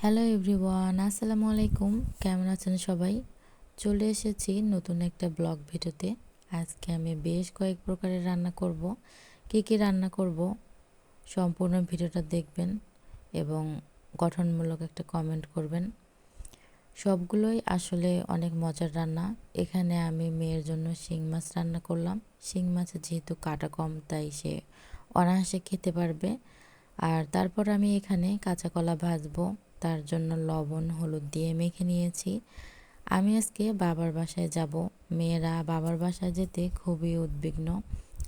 Hello everyone আসসালামু আলাইকুম। কেমন আছেন সবাই? চলে এসেছি নতুন একটা ব্লগ ভিডিওতে। আজকে আমি বেশ কয়েক প্রকারের রান্না করব। কী কী রান্না করব সম্পূর্ণ ভিডিওটা দেখবেন এবং গঠনমূলক একটা কমেন্ট করবেন। সবগুলোই আসলে অনেক মজার রান্না। এখানে আমি মেয়ের জন্য শিং মাছ রান্না করলাম। শিং মাছের যেহেতু কাটা কম, তাই সে অনায়াসে খেতে পারবে। আর তারপর আমি এখানে কাঁচা কলা ভাজবো। তার জন্য লবণ, হলুদ দিয়ে মেখে নিয়েছি। আমি আজকে বাবার বাসায় যাব। মেয়েরা বাবার বাসায় যেতে খুবই উদ্বিগ্ন।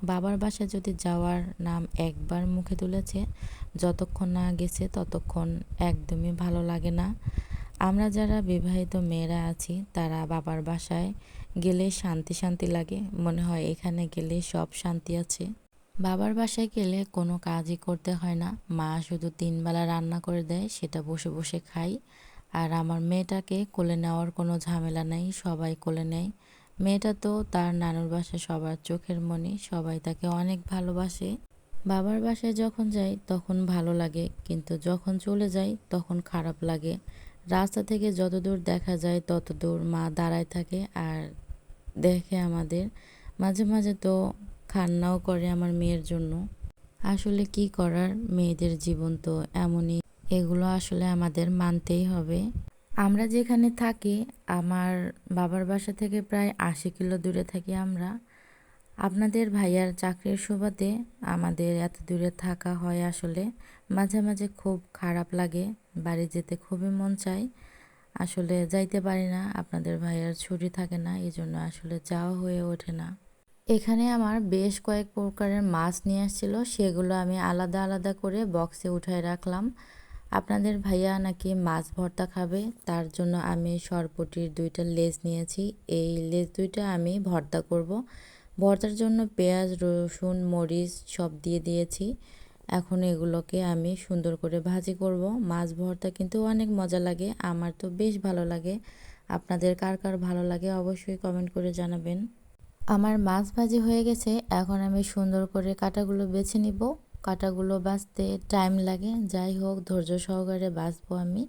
বাবার বাসায় যদি যাওয়ার নাম একবার মুখে তুলেছে, যতক্ষণ না গেছে ততক্ষণ একদমই ভালো লাগে না। আমরা যারা বিবাহিত মেয়েরা আছি, তারা বাবার বাসায় গেলে শান্তি শান্তি লাগে। মনে হয় এখানে গেলে সব শান্তি আছে। বাবার বাসায় গেলে কোনো কাজই করতে হয় না। মা শুধু তিনবেলা রান্না করে দেয়, সেটা বসে বসে খাই। আর আমার মেয়েটাকে কোলে নেওয়ার কোনো ঝামেলা নেই, সবাই কোলে নেয়। মেয়েটা তো তার নানুর বাসায় সবার চোখের মনি, সবাই তাকে অনেক ভালোবাসে। বাবার বাসায় যখন যাই তখন ভালো লাগে, কিন্তু যখন চলে যাই তখন খারাপ লাগে। রাস্তা থেকে যত দূর দেখা যায় তত দূর মা দাঁড়ায় থাকে আর দেখে আমাদের। মাঝে মাঝে তো কান্নাও করে আমার মেয়ের জন্য। আসলে কি করার? মেয়েদের জীবন তো এমনই। এগুলো আসলে আমাদের মানতেই হবে। আমরা যেখানে থাকি, আমার বাবার বাসা থেকে প্রায় আশি কিলো দূরে থাকি আমরা। আপনাদের ভাইয়ার চাকরির সুবাদে আমাদের এত দূরে থাকা হয় আসলে। মাঝে মাঝে খুব খারাপ লাগে, বাড়ি যেতে খুবই মন চায়। আসলে যাইতে পারি না, আপনাদের ভাইয়ার ছুটি থাকে না এই জন্য আসলে যাওয়া হয়ে ওঠে না। এখানে আমার বেশ কয়েক প্রকারের মাছ নিয়ে আসছিল, সেগুলো আমি আলাদা আলাদা করে বক্সে উঠায় রাখলাম। আপনাদের ভাইয়া নাকি মাছ ভর্তা খাবে, তার জন্য আমি সরপটির দুইটা লেজ নিয়েছি। এই লেজ দুইটা আমি ভর্তা করব। ভর্তার জন্য পেঁয়াজ, রসুন, মরিচ সব দিয়ে দিয়েছি। এখন এগুলোকে আমি সুন্দর করে ভাজি করব। মাছ ভর্তা কিন্তু অনেক মজা লাগে, আমার তো বেশ ভালো লাগে। আপনাদের কার কার ভালো লাগে অবশ্যই কমেন্ট করে জানাবেন। আমার মাছ ভাজি হয়ে গেছে, এখন আমি সুন্দর করে কাটাগুলো বেছে নিব। কাটাগুলো বাঁচতে টাইম লাগে, যাই হোক, ধৈর্য সহকারে বাঁচবো আমি।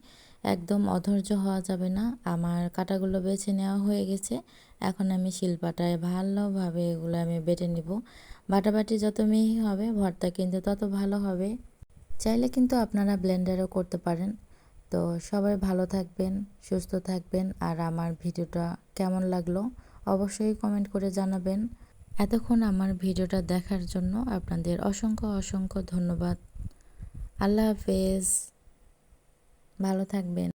একদম অধৈর্য হওয়া যাবে না, আমার কাটাগুলো বেছে নেওয়া হয়ে গেছে। এখন আমি শিলপাটায় ভালোভাবে এগুলো আমি বেটে নিব। বাটাবাটি যত মিহি হবে, ভর্তা কিন্তু তত ভালো হবে। চাইলে কিন্তু আপনারা ব্লেন্ডারও করতে পারেন। তো সবাই ভালো থাকবেন, সুস্থ থাকবেন, আর আমার ভিডিওটা কেমন লাগল? অবশ্যই কমেন্ট করে জানাবেন। এতক্ষণ আমার ভিডিওটা দেখার জন্য আপনাদের অসংখ্য অসংখ্য ধন্যবাদ। আল্লাহ হাফেজ। ভালো থাকবেন।